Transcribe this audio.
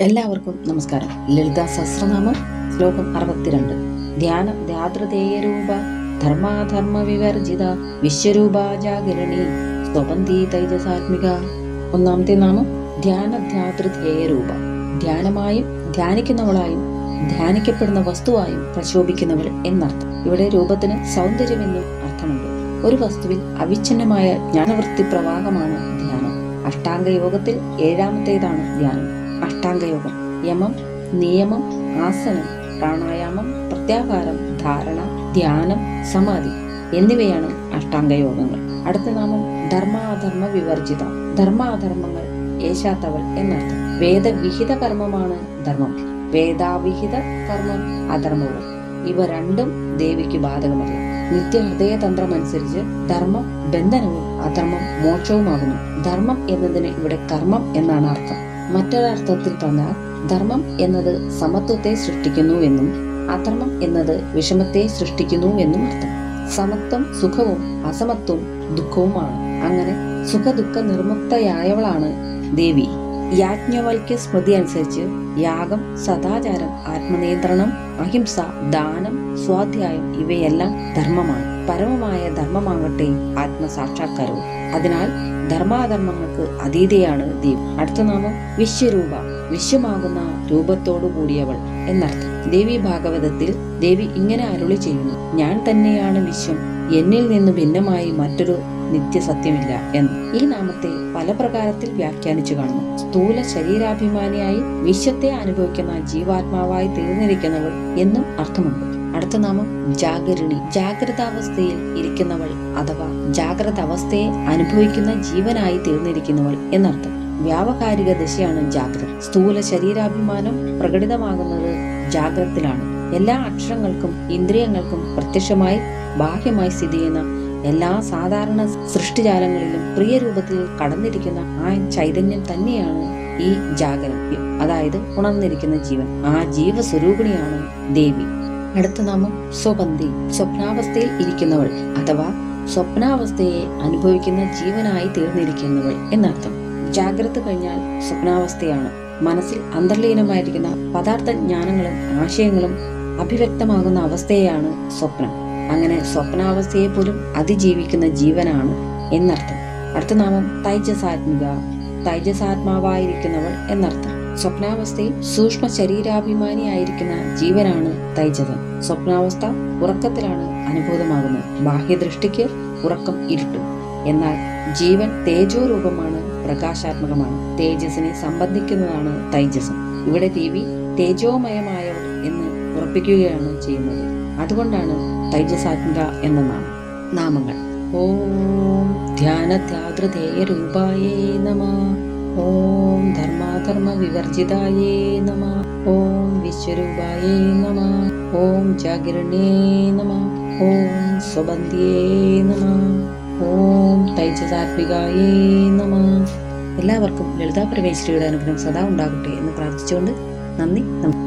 എല്ലാവർക്കും നമസ്കാരം. ലളിത സഹസ്രനാമം ശ്ലോകം അറുപത്തിരണ്ട്. ധ്യാന ധ്യാതൃതേയരൂപ ധർമാധർമ്മ വിവർജിത വിശ്വരൂപ ജാഗരണി സ്വപന്തി തൈജസാത്മിക. ഒന്നാമത്തെ നാമം ധ്യാന ധ്യാതൃതേയരൂപ. ധ്യാനമായും ധ്യാനിക്കുന്നവളായും ധ്യാനിക്കപ്പെടുന്ന വസ്തുവായും പ്രശോഭിക്കുന്നവൾ എന്നർത്ഥം. ഇവിടെ രൂപത്തിന് സൗന്ദര്യമെന്നും അർത്ഥമുണ്ട്. ഒരു വസ്തുവിൽ അവിഛിന്നമായ ജ്ഞാനവൃത്തി പ്രവാഹമാണ് ധ്യാനം. അഷ്ടാംഗ യോഗത്തിൽ ഏഴാമത്തേതാണ് ധ്യാനം. അഷ്ടാംഗയോഗം യമം നിയമം ആസനം പ്രാണായാമം പ്രത്യാഹാരം ധാരണ ധ്യാനം സമാധി എന്നിവയാണ് അഷ്ടാംഗയോഗങ്ങൾ. അടുത്ത നാമം ധർമാധർമ്മ വിവർജിത. ധർമാധർമ്മങ്ങൾ ഏശാത്തവൾ എന്നർത്ഥം. വേദവിഹിത കർമ്മമാണ് ധർമ്മം. വേദാവിഹിത കർമ്മം അധർമ്മവും. ഇവ രണ്ടും ദേവിക്ക് ബാധകമല്ല. നിത്യഹൃദയതന്ത്രം അനുസരിച്ച് ധർമ്മം ബന്ധനവും അധർമ്മം മോക്ഷവുമാകുന്നു. ധർമ്മം എന്നതിന് ഇവിടെ കർമ്മം എന്നാണ് അർത്ഥം. മറ്റൊരർത്ഥത്തിൽ പറഞ്ഞാൽ ധർമ്മം എന്നത് സമത്വത്തെ സൃഷ്ടിക്കുന്നു എന്നും അധർമ്മം എന്നത് വിഷമത്തെ സൃഷ്ടിക്കുന്നു എന്നും അർത്ഥം. സമത്വം സുഖവും അസമത്വം ദുഃഖവുമാണ്. അങ്ങനെ സുഖദുഃഖ നിർമുക്തയായവളാണ് ദേവി. യാജ്ഞവൽക്യ സ്മൃതി അനുസരിച്ച് യാഗം സദാചാരം ആത്മനിയന്ത്രണം അഹിംസ ദാനം സ്വാധ്യായം ഇവയെല്ലാം ധർമ്മമാണ്. പരമമായ ധർമ്മമാകട്ടെ ആത്മസാക്ഷാത്കാരവും. അതിനാൽ ധർമാധർമ്മങ്ങൾക്ക് അതീതയാണ് ദേവി അടുത്ത നാമം വിശ്വരൂപ. വിശ്വമാകുന്ന രൂപത്തോടു കൂടിയവൾ എന്നർത്ഥം. ദേവി ഭാഗവതത്തിൽ ദേവി ഇങ്ങനെ അരുളി ചെയ്യുന്നു. ഞാൻ തന്നെയാണ് വിശ്വം. എന്നിൽ നിന്ന് ഭിന്നമായി മറ്റൊരു നിത്യസത്യമില്ല എന്ന്. ഈ നാമത്തെ പല പ്രകാരത്തിൽ വ്യാഖ്യാനിച്ചു കാണുന്നു. സ്ഥൂല ശരീരാഭിമാനിയായി വിശ്വത്തെ അനുഭവിക്കുന്ന ജീവാത്മാവായി തീർന്നിരിക്കുന്നവൾ എന്നും അർത്ഥമുണ്ട്. അടുത്ത നാമം ജാഗരിണി. ജാഗ്രതാവസ്ഥയിൽ ഇരിക്കുന്നവൾ അഥവാ ജാഗ്രത അവസ്ഥയെ അനുഭവിക്കുന്ന ജീവനായി തീർന്നിരിക്കുന്നവൾ എന്നർത്ഥം. വ്യാവഹാരിക ദശയാണ് ജാഗ്രത. സ്ഥൂല ശരീരാഭിമാനം പ്രകടിതമാകുന്നത് ജാഗ്രതത്തിലാണ്. എല്ലാ അക്ഷരങ്ങൾക്കും ഇന്ദ്രിയങ്ങൾക്കും പ്രത്യക്ഷമായി ബാഹ്യമായി സ്ഥിതി ചെയ്യുന്ന എല്ലാ സാധാരണ സൃഷ്ടിജാലങ്ങളിലും പ്രിയരൂപത്തിൽ കടന്നിരിക്കുന്ന ആ ചൈതന്യം തന്നെയാണ് ഈ ജാഗരം അതായത് ഉണർന്നിരിക്കുന്ന ജീവൻ. ആ ജീവസ്വരൂപിണിയാണ് ദേവി. അടുത്ത നാമം സ്വപന്തി സ്വപ്നാവസ്ഥയിൽ ഇരിക്കുന്നവൾ അഥവാ സ്വപ്നാവസ്ഥയെ അനുഭവിക്കുന്ന ജീവനായി തീർന്നിരിക്കുന്നവൾ എന്നർത്ഥം. ജാഗ്രത കഴിഞ്ഞാൽ സ്വപ്നാവസ്ഥയാണ്. മനസ്സിൽ അന്തർലീനമായിരിക്കുന്ന പദാർത്ഥ ജ്ഞാനങ്ങളും ആശയങ്ങളും അഭിവ്യക്തമാകുന്ന അവസ്ഥയെയാണ് സ്വപ്നം. അങ്ങനെ സ്വപ്നാവസ്ഥയെ പോലും അതിജീവിക്കുന്ന ജീവനാണ് എന്നർത്ഥം. അടുത്ത നാമം തൈജസാത്മിക തൈജസാത്മാവായിരിക്കുന്നവൾ എന്നർത്ഥം. സ്വപ്നാവസ്ഥയിൽ സൂക്ഷ്മ ശരീരാഭിമാനിയായിരിക്കുന്ന ജീവനാണ് തൈജത്. സ്വപ്നാവസ്ഥ ഉറക്കത്തിലാണ് അനുഭൂതമാകുന്നത്. ബാഹ്യദൃഷ്ടിക്ക് ഉറക്കം ഇരുട്ടും. എന്നാൽ ജീവൻ തേജോ രൂപമാണ് പ്രകാശാത്മകമാണ്. തേജസ്സിനെ സംബന്ധിക്കുന്നതാണ് തൈജസം ഇവിടെ ദേവി തേജോമയമായ എന്ന് ഉറപ്പിക്കുകയാണ് ചെയ്യുന്നത്. അതുകൊണ്ടാണ് തൈജസാത്മിക എന്ന നാമം. നാമങ്ങൾ. ഓം ധ്യാനധ്യാതൃതേയ രൂപായേ നമ. ഓം ധർമാധർമ്മ വിവർജിതായേ നമ. ഓം വിശ്വരൂപായേ നമ. ഓം ജാഗരണേ നമ. ഓം സുബന്ധിയേ നമ. ഓം തൈജസാത്മികായേ നമ. എല്ലാവർക്കും ലളിതാ പ്രവേശിയുടെ അനുഗ്രഹം സദാ ഉണ്ടാകട്ടെ എന്ന് പ്രാർത്ഥിച്ചുകൊണ്ട് നന്ദി നമസ്കാരം